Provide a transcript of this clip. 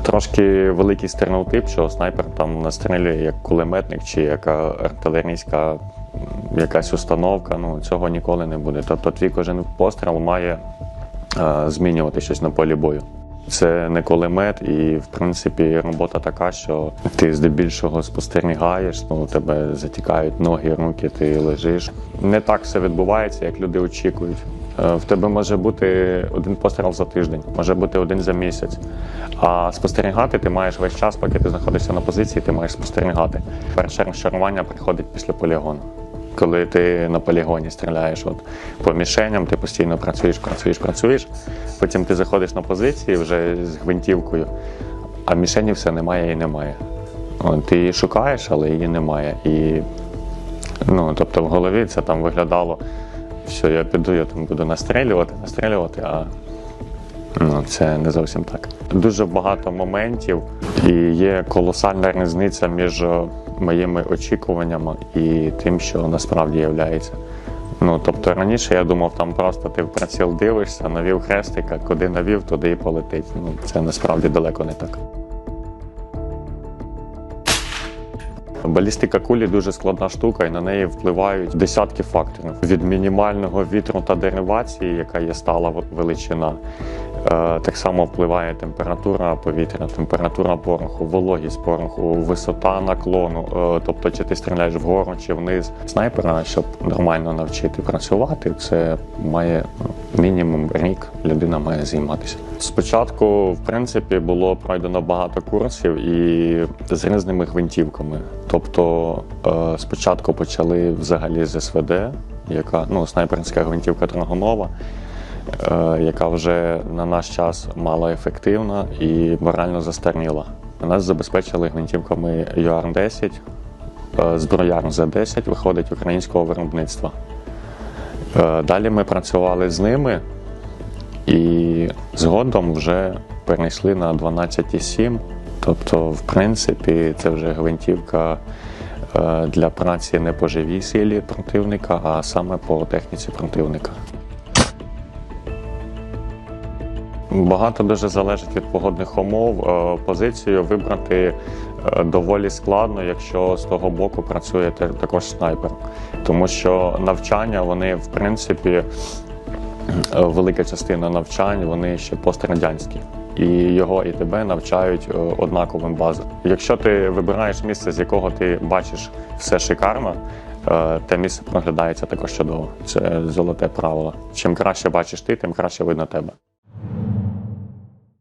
Трошки великий стереотип, що снайпер там настрілює як кулеметник чи як е, артилерійська якась установка. Ну цього ніколи не буде. Тобто твій кожен постріл має е, змінювати щось на полі бою. Це не кулемет, і в принципі робота така, що ти здебільшого спостерігаєш, ну тебе затікають ноги, руки, ти лежиш. Не так все відбувається, як люди очікують. Е, В тебе може бути один постріл за тиждень, може бути один за місяць. А спостерігати ти маєш весь час, поки ти знаходишся на позиції, ти маєш спостерігати. Перше розчарування приходить після полігону. Коли ти на полігоні стріляєш от, по мішеням, ти постійно працюєш, працюєш, працюєш. Потім ти заходиш на позиції вже з гвинтівкою, а мішені все немає і немає. Ти її шукаєш, але її немає. І ну, тобто в голові це там виглядало, що я піду, я там буду настрілювати, настрілювати, а ну, це не зовсім так. Дуже багато моментів, і є колосальна різниця між моїми очікуваннями і тим, що насправді являється. Ну, тобто раніше я думав, там просто ти в приціл дивишся, навів хрестика, куди навів, туди і полетить. Ну, це насправді далеко не так. Балістика кулі дуже складна штука, і на неї впливають десятки факторів: від мінімального вітру та деривації, яка є стала величина. Е, Так само впливає температура повітря, температура пороху, вологість пороху, висота наклону, е, тобто чи ти стріляєш вгору чи вниз. Снайпера, щоб нормально навчити працювати, це має мінімум рік людина має займатися. Спочатку, в принципі, було пройдено багато курсів і з різними гвинтівками. Тобто е, спочатку почали взагалі з СВД, яка ну, снайперська гвинтівка Драгонова, яка вже на наш час мало ефективна і морально застарніла. Нас забезпечили гвинтівками UR-10, е, зброяр Z10 виходить українського виробництва. Е, Далі ми працювали з ними і згодом вже перейшли на 12,7. Тобто, в принципі, це вже гвинтівка е, для праці не по живій силі противника, а саме по техніці противника. Багато дуже залежить від погодних умов. Е, Позицію вибрати е, доволі складно, якщо з того боку працює також снайпер. Тому що навчання вони, в принципі, е, велика частина навчань вони ще пострадянські. І його і тебе навчають однаковим базам. Якщо ти вибираєш місце, з якого ти бачиш все шикарно, те місце проглядається також чудово. Це золоте правило. Чим краще бачиш ти, тим краще видно тебе.